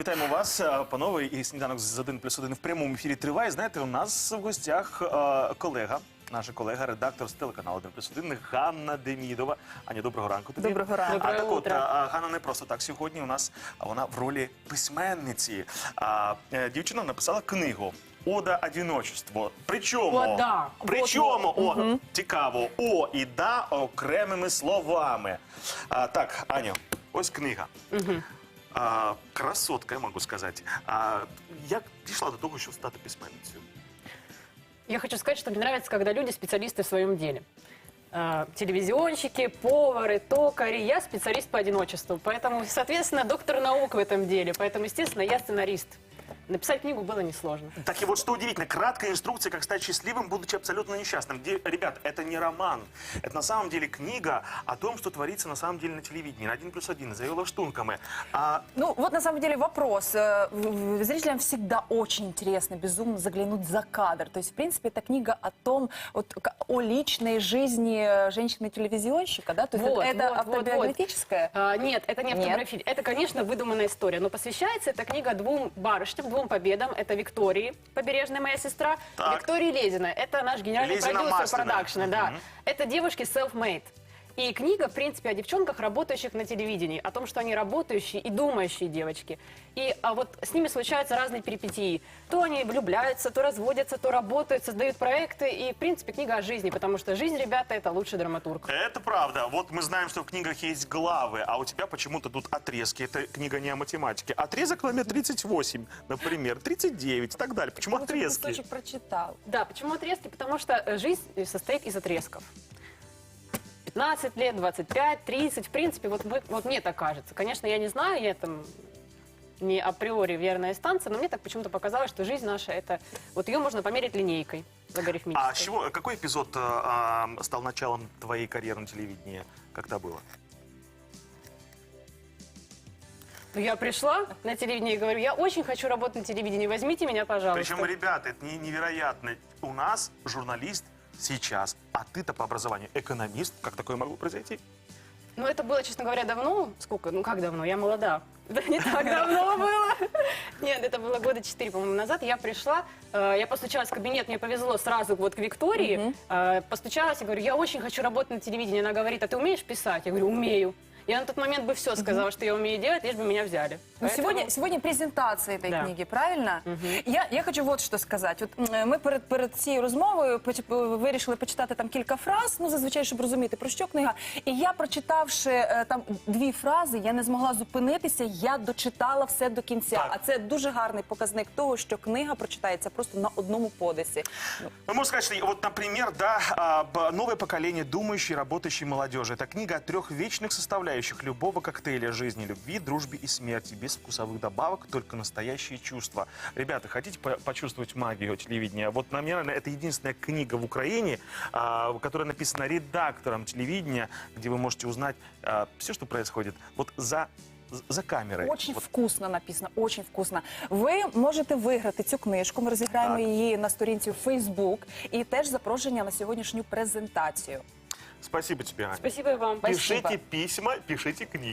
Вітаємо вас, е, панове, і сніданок з 1 плюс 1 в прямому ефірі триває. Знаєте, у нас в гостях е, колега, наша колега, редактор з телеканалу 1 плюс 1 Ганна Демідова. Аня, доброго ранку тобі. Доброго ранку. А так от, а, Ганна не просто так сьогодні у нас, а вона в ролі письменниці. А, е, дівчина написала книгу. Ода одиночество. Причому, Ода. причому, о, цікаво, о і да окремими словами. А, так, Аня, ось книга. А, красотка, я можу сказати. А, як дійшла до того, щоб стати письменницею? Я хочу сказать, что мне нравится, когда люди специалисты в своем деле. А, Телевизионщики, повары, токари. Я специалист по одиночеству, поэтому, соответственно, доктор наук в этом деле. Поэтому, естественно, я сценарист. Написать книгу было несложно. Так и вот что удивительно, краткая инструкция, как стать счастливым, будучи абсолютно несчастным. Де- ребят, это не роман. Это на самом деле книга о том, что творится на самом деле на телевидении. На один плюс один, за ее лаштунками. А Ну, вот на самом деле вопрос. Э, Зрителям всегда очень интересно, безумно заглянуть за кадр. То есть, в принципе, это книга о том, вот, о личной жизни женщины-телевизионщика, да? То есть Вот, это, вот, вот, вот. автобиографическое? А, нет, это не автография. Это, конечно, выдуманная история. Но посвящается эта книга двум барышням, двум победам. Это Виктории, побережная моя сестра, Так. Виктория Лезина. Это наш генеральный Лезина продюсер Масляная. продакшена. Да. Мгм. Это девушки self-made. И книга, в принципе, о девчонках, работающих на телевидении, о том, что они работающие и думающие девочки. И а вот с ними случаются разные перипетии. То они влюбляются, то разводятся, то работают, создают проекты. И, в принципе, книга о жизни, потому что жизнь, ребята, это лучший драматург. это правда. Вот мы знаем, что в книгах есть главы, а у тебя почему-то тут отрезки. Это книга не о математике. Отрезок номер 38, например, 39 и так далее. Почему отрезки? кусочек прочитал. Да, почему отрезки? Потому что э, жизнь состоит из отрезков. 15 лет, 25, 30, в принципе, вот, вот мне так кажется. Конечно, я не знаю, я там не априори верная станция, но мне так почему-то показалось, что жизнь наша, это вот ее можно померить линейкой логарифмической. А с чего, какой эпизод э, а, стал началом твоей карьеры на телевидении? Когда было? Ну, Я пришла на телевидение и говорю, я очень хочу работать на телевидении, возьмите меня, пожалуйста. Причем, ребята, это не- невероятно. У нас журналист сейчас, а ты-то по образованию экономист. Как такое могло произойти? Ну, это было, честно говоря, давно. Сколько? Ну, как давно? Я молода. Да не так давно было. Нет, это было года четыре, по-моему, назад. Я пришла, э, я постучалась в кабинет, мне повезло сразу вот к Виктории. Э, Постучалась и говорю, я очень хочу работать на телевидении. Она говорит, а ты умеешь писать? Я говорю, умею. Я на тот момент бы все сказала, что я умею делать, лишь бы меня взяли. Ну, Поэтому- сегодня, сегодня презентация этой Да. книги, правильно? Я, я хочу вот що сказати. От м, ми перед, перед цією розмовою поч- вирішили почитати там кілька фраз, ну зазвичай, щоб розуміти, про що книга. І я, прочитавши е, там дві фрази, я не змогла зупинитися, я дочитала все до кінця. Так. А це дуже гарний показник того, що книга прочитається просто на одному подисі. Ну, Ну, можно сказать, что вот, например, да, а, б- новое поколение думающей, работающей молодежи. Это книга о трех вечных составляющих любого коктейля жизни, любви, дружбе и смерти. Без вкусовых добавок, только настоящие чувства. Ребята, хотите по- почувствовать магию телевидения? Вот, наверное, это единственная книга в Украине, а, которая написана редактором телевидения, где вы можете узнать все, что происходит вот за, за камерой. Очень Вот вкусно написано, очень вкусно. Ви можете виграти цю книжку. Ми розіграємо Так. її на сторінці в Facebook і теж запрошення на сьогоднішню презентацію. Спасибо тебе, Аня. Спасибо вам. Пишите письма, пишите книги.